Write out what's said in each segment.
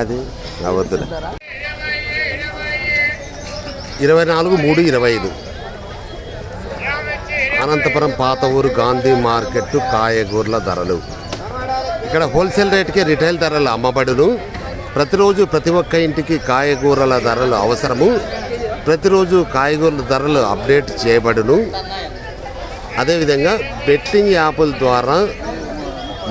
అది అవద్దు ఇరవై నాలుగు మూడు ఇరవై ఐదు. అనంతపురం పాత ఊరు గాంధీ మార్కెట్ కాయగూరల ధరలు. ఇక్కడ హోల్సేల్ రేట్కే రిటైల్ ధరలు అమ్మబడును ప్రతిరోజు ప్రతి ఒక్క ఇంటికి కాయగూరల ధరలు అవసరము. ప్రతిరోజు కాయగూరల ధరలు అప్డేట్ చేయబడును. అదేవిధంగా బెట్టింగ్ యాప్ల ద్వారా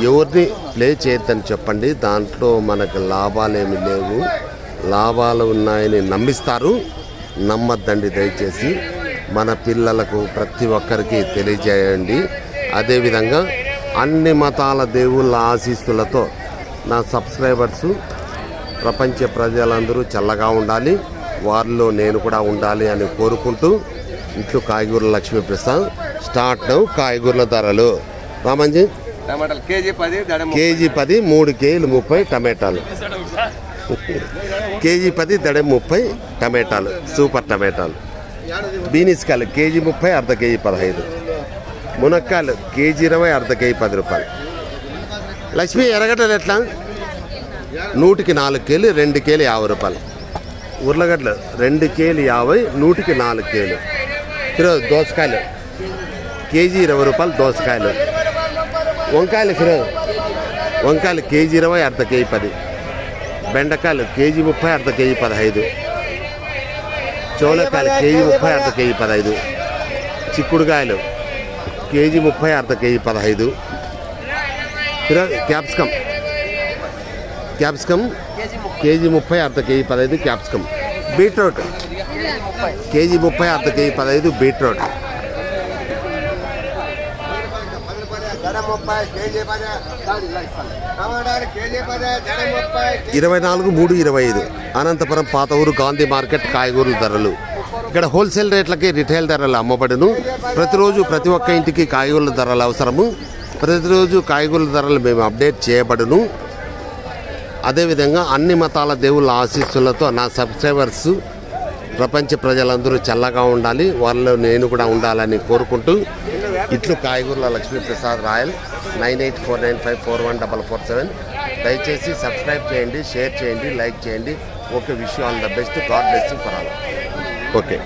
ఎవరిని ప్లే చేయొద్దని చెప్పండి. దాంట్లో మనకు లాభాలేమి లేవు. లాభాలు ఉన్నాయని నమ్మిస్తారు. నమ్మద్దండి దయచేసి. మన పిల్లలకు ప్రతి ఒక్కరికి తెలియజేయండి. అదేవిధంగా అన్ని మతాల దేవుళ్ళ ఆశీస్సులతో నా సబ్స్క్రైబర్స్ ప్రపంచ ప్రజలందరూ చల్లగా ఉండాలి. వారిలో నేను కూడా ఉండాలి అని కోరుకుంటూ ఇంట్లో కాయగూరల లక్ష్మీప్రసాద్. స్టార్ట్ నౌ కాయగూరల ధరలు. రామంజీ. టమాటాలు కేజీ పది దడ కేజీ పది మూడు కేజీలు ముప్పై టమాటాలు. కేజీ పది దడ ముప్పై టమాటాలు. సూపర్ టమాటాలు. బీనిస్కాయలు కేజీ ముప్పై అర్ధ కేజీ పదహైదు. మునక్కాయలు కేజీ ఇరవై అర్ధ కేజీ పది రూపాయలు. లక్ష్మి ఎర్రగడ్డలు ఎట్లా? నూటికి నాలుగు కేలు రెండు కేలు యాభై రూపాయలు. ఉర్లగడ్డలు రెండు కేలు యాభై నూటికి నాలుగు కేలు ఈరోజు దోసకాయలు. కేజీ ఇరవై రూపాయలు దోసకాయలు. వంకాయలు ఫిరోజ్ వంకాయలు కేజీ ఇరవై అర్ధ కేజీ పది. బెండకాయలు కేజీ ముప్పై అర్ధ కేజీ పదహైదు. చోలకాయలు కేజీ ముప్పై అర్ధ కేజీ పదహైదు. చిక్కుడుకాయలు కేజీ ముప్పై అర్ధ కేజీ పదహైదు. క్యాప్సికమ్ క్యాప్సికమ్ కేజీ ముప్పై అర్ధ కేజీ పదహైదు క్యాప్సికమ్ బీట్రూట్. కేజీ ముప్పై అర్ధ కేజీ పదహైదు బీట్రూట్. ముప్పై కేజీ టమాటాలు కేజీ ముప్పై ఇరవై నాలుగు మూడు ఇరవై ఐదు. అనంతపురం పాత ఊరు గాంధీ మార్కెట్ కాయగూరల ధరలు. ఇక్కడ హోల్సేల్ రేట్లకి రిటైల్ ధరలు అమ్మబడును. ప్రతిరోజు ప్రతి ఒక్క ఇంటికి కాయగూరల ధరలు అవసరము. ప్రతిరోజు కాయగూరల ధరలు మేము అప్డేట్ చేయబడును. అదేవిధంగా అన్ని మతాల దేవుళ్ళ ఆశీస్సులతో నా సబ్స్క్రైబర్స్ ప్రపంచ ప్రజలందరూ చల్లగా ఉండాలి వాళ్ళలో నేను కూడా ఉండాలని కోరుకుంటూ ఇట్లు కాయగూరల Lakshmiprasad Rayal nine eight four nine five four one double four seven. దయచేసి సబ్స్క్రైబ్ చేయండి షేర్ చేయండి లైక్ చేయండి. Okay wish all the best. God bless for all. Okay.